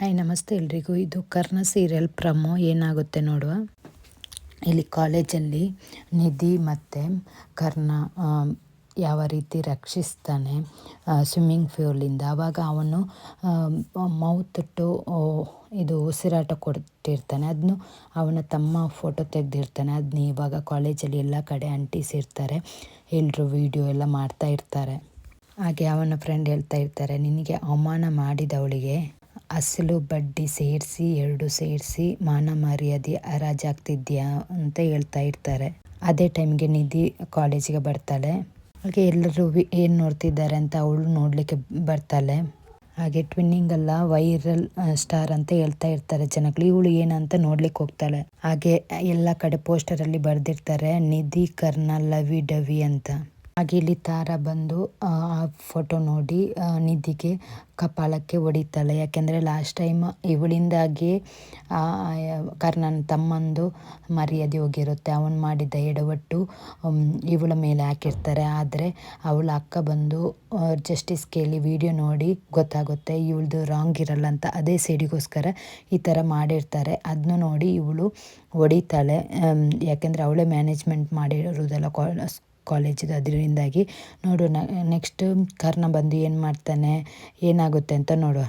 Hi ನಮಸ್ತೆ ಎಲ್ರಿಗೂ. ಇದು ಕರ್ಣ ಸೀರಿಯಲ್ ಪ್ರಮೋ. ಏನಾಗುತ್ತೆ ನೋಡುವ? ಇಲ್ಲಿ ಕಾಲೇಜಲ್ಲಿ ನಿಧಿ ಮತ್ತು ಕರ್ಣ ಯಾವ ರೀತಿ ರಕ್ಷಿಸ್ತಾನೆ ಸ್ವಿಮ್ಮಿಂಗ್ ಫ್ಯೂಲಿಂದ ಆವಾಗ ಅವನು ಮೌತ್ ಟು ಇದು ಉಸಿರಾಟ ಕೊಡ್ತಿರ್ತಾನೆ ಅದನ್ನು ಅವನ ತಮ್ಮ ಫೋಟೋ ತೆಗೆದಿರ್ತಾನೆ. ಅದನ್ನ ಇವಾಗ ಕಾಲೇಜಲ್ಲಿ ಎಲ್ಲ ಕಡೆ ಅಂಟಿಸಿರ್ತಾರೆ ಎಲ್ಲರೂ ವಿಡಿಯೋ ಎಲ್ಲ ಮಾಡ್ತಾ ಇರ್ತಾರೆ. ಹಾಗೆ ಅವನ ಫ್ರೆಂಡ್ ಹೇಳ್ತಾ ಇರ್ತಾರೆ, ನಿನಗೆ ಅವಮಾನ ಮಾಡಿದವಳಿಗೆ ಅಸಲು ಬಡ್ಡಿ ಸೇರಿಸಿ, ಎರಡು ಸೇರಿಸಿ ಮಾನ ಮರ್ಯಾದೆ ಹರಾಜಾಗ್ತಿದ್ಯಾ ಅಂತ ಹೇಳ್ತಾ ಇರ್ತಾರೆ. ಅದೇ ಟೈಮ್ಗೆ ನಿಧಿ ಕಾಲೇಜಿಗೆ ಬರ್ತಾಳೆ. ಹಾಗೆ ಎಲ್ಲರೂ ಏನು ನೋಡ್ತಿದ್ದಾರೆ ಅಂತ ಅವಳು ನೋಡಲಿಕ್ಕೆ ಬರ್ತಾಳೆ. ಹಾಗೆ ಟ್ವಿನ್ನಿಂಗ್ ಅಲ್ಲ ವೈರಲ್ ಸ್ಟಾರ್ ಅಂತ ಹೇಳ್ತಾ ಇರ್ತಾರೆ ಜನಗಳು. ಇವಳು ಏನಂತ ನೋಡ್ಲಿಕ್ಕೆ ಹೋಗ್ತಾಳೆ. ಹಾಗೆ ಎಲ್ಲ ಕಡೆ ಪೋಸ್ಟರಲ್ಲಿ ಬರೆದಿರ್ತಾರೆ, ನಿಧಿ ಕರ್ನ ಲವಿ ಡವಿ ಅಂತ. ಹಾಗೆ ಇಲ್ಲಿ ತಾರ ಬಂದು, ಆ ಫೋಟೋ ನೋಡಿ ನಿಧಿಗೆ ಕಪಾಳಕ್ಕೆ ಹೊಡಿತಾಳೆ. ಯಾಕೆಂದರೆ ಲಾಸ್ಟ್ ಟೈಮ್ ಇವಳಿಂದಾಗಿ ಕರ್ಣನ ತಮ್ಮಂದು ಮರ್ಯಾದೆ ಹೋಗಿರುತ್ತೆ. ಅವನು ಮಾಡಿದ್ದ ಎಡವಟ್ಟು ಇವಳ ಮೇಲೆ ಹಾಕಿರ್ತಾರೆ. ಆದರೆ ಅವಳ ಅಕ್ಕ ಬಂದು ಜಸ್ಟಿಸ್ ಕೇಳಿ ವಿಡಿಯೋ ನೋಡಿ, ಗೊತ್ತಾಗುತ್ತೆ ಇವಳದು ರಾಂಗ್ ಇರಲ್ಲ ಅಂತ. ಅದೇ ಸೇಡಿಗೋಸ್ಕರ ಈ ಥರ ಮಾಡಿರ್ತಾರೆ. ಅದನ್ನು ನೋಡಿ ಇವಳು ಹೊಡಿತಾಳೆ. ಯಾಕೆಂದರೆ ಅವಳೇ ಮ್ಯಾನೇಜ್ಮೆಂಟ್ ಮಾಡಿರೋದೆಲ್ಲ ಕಾಲೇಜಿದು ಅದರಿಂದಾಗಿ ನೋಡೋಣ ನೆಕ್ಸ್ಟ್ ಕರ್ಣ ಬಂದು ಏನು ಮಾಡ್ತಾನೆ ಏನಾಗುತ್ತೆ ಅಂತ ನೋಡುವ.